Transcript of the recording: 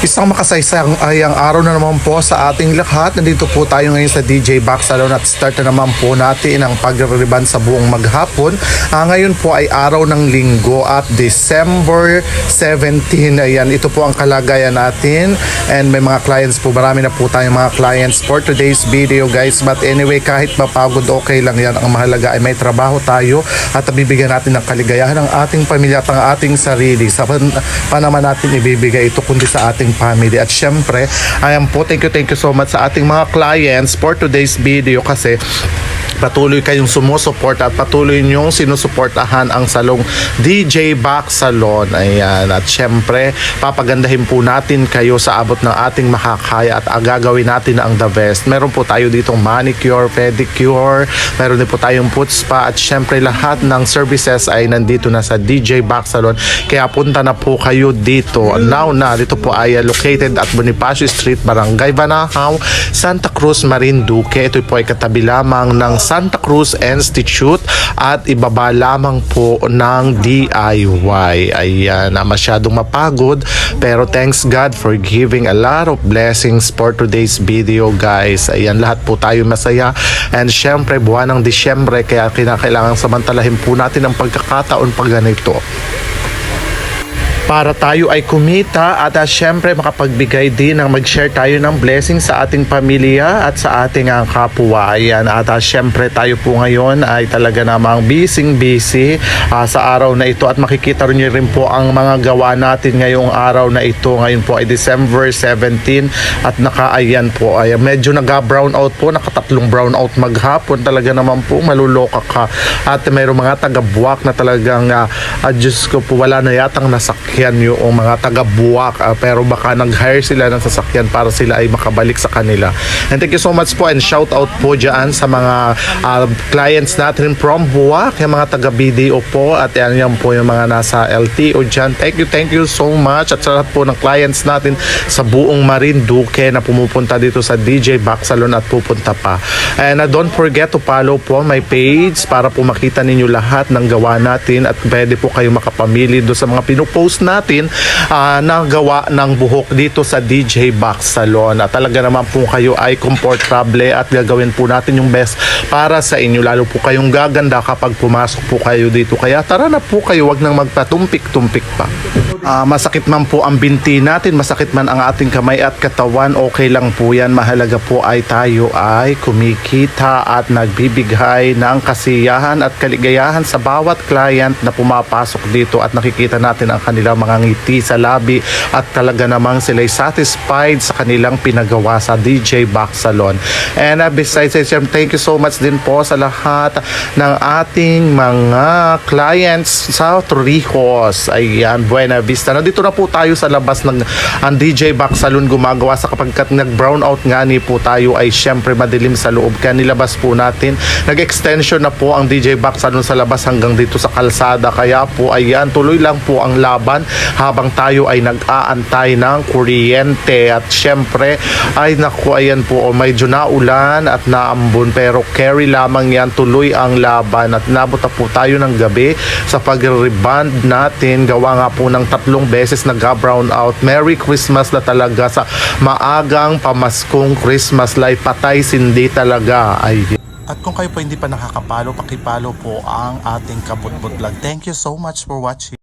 Isang makasaysang ayang araw na naman po sa ating lahat. Nandito po tayo ngayon sa DJ Box Salon at start na naman po natin ang pagririban sa buong maghapon. Ah, ngayon po ay araw ng linggo at December 17. Ayan, ito po ang kalagayan natin. And may mga clients po, marami na po tayong mga clients for today's video guys. But anyway, kahit mapagod, okay lang yan. Ang mahalaga ay may trabaho tayo at bibigyan natin ng kaligayahan ng ating pamilya at ang ating sarili. Sa pan, pa naman natin ibibigay ito kundi sa ating family. At syempre, ayan po, thank you, thank you so much sa ating mga clients for today's video kasi patuloy kayong sumusuporta at patuloy niyong sinusuportahan ang salong DJ Box Salon. Ayan. At syempre, papagandahin po natin kayo sa abot ng ating makakaya at agagawin natin ang the best. Meron po tayo ditong manicure, pedicure, meron din po tayong foot spa at syempre lahat ng services ay nandito na sa DJ Box Salon. Kaya punta na po kayo dito. Now na, dito po ay located at Bonifacio Street, Barangay Banahaw, Santa Cruz, Marinduque. Ito po ay katabi lamang ng Santa Cruz Institute at ibaba lamang po ng DIY. Ayan, na masyadong mapagod pero thanks God for giving a lot of blessings for today's video guys. Ayan, lahat po tayo masaya and syempre buwan ng Disyembre kaya kinakailangan samantalahin po natin ang pagkakataon pag ganito para tayo ay kumita at uh, syempre makapagbigay din ng mag-share tayo ng blessing sa ating pamilya at sa ating uh, kapwa. Ayan, at uh, syempre tayo po ngayon ay talaga namang busy busy uh, sa araw na ito at makikita rin rin po ang mga gawa natin ngayong araw na ito. Ngayon po ay December 17 at nakaayan po ay medyo naga-brown out po, nakatatlong brown out maghapon. Talaga naman po maluloka ka. At mayroong mga taga-buwak na talagang uh, uh, Diyos ko po wala na yatang nasakyan yung mga taga-buwak uh, pero baka nag-hire sila ng sasakyan para sila ay makabalik sa kanila. And thank you so much po and shout out po dyan sa mga uh, clients natin from Buwak, yung mga taga-BDO po at yan, yan po yung mga nasa LTO dyan. Thank you, thank you so much at sa lahat po ng clients natin sa buong Marinduque na pumupunta dito sa DJ Back at pupunta pa. And uh, don't forget to follow po my page para po makita ninyo lahat ng gawa natin at pwede po kayo makapamili do sa mga pinupost natin uh, na gawa ng buhok dito sa DJ Box Salon. At talaga naman po kayo ay comfortable at gagawin po natin yung best para sa inyo. Lalo po kayong gaganda kapag pumasok po kayo dito. Kaya tara na po kayo, wag nang magpatumpik-tumpik pa. Ah, masakit man po ang binti natin, masakit man ang ating kamay at katawan, okay lang po yan. Mahalaga po ay tayo ay kumikita at nagbibigay ng kasiyahan at kaligayahan sa bawat client na pumapasok dito at nakikita natin ang kanilang mga ngiti sa labi at talaga namang sila'y satisfied sa kanilang pinagawa sa DJ Box Salon. And uh, besides, uh, thank you so much din po sa lahat ng ating mga clients sa Torrijos. Ayan, Buena Vista. Nandito na po tayo sa labas ng ang DJ Box Salon gumagawa sa kapag kat nag-brown out nga ni po tayo ay syempre madilim sa loob. Kaya nilabas po natin. Nag-extension na po ang DJ Box Salon sa labas hanggang dito sa kalsada. Kaya po ayan, tuloy lang po ang laban habang tayo ay nag-aantay ng kuryente. At syempre, ay naku, ayan po, oh, medyo naulan at naambon. Pero carry lamang yan, tuloy ang laban. At nabot na po tayo ng gabi sa pag-reband natin. Gawa nga po ng tatlong beses nag-brown out. Merry Christmas na talaga sa maagang pamaskong Christmas light. Patay sindi talaga. Ay, at kung kayo po hindi pa nakakapalo, pakipalo po ang ating Kabutbut Vlog. Thank you so much for watching.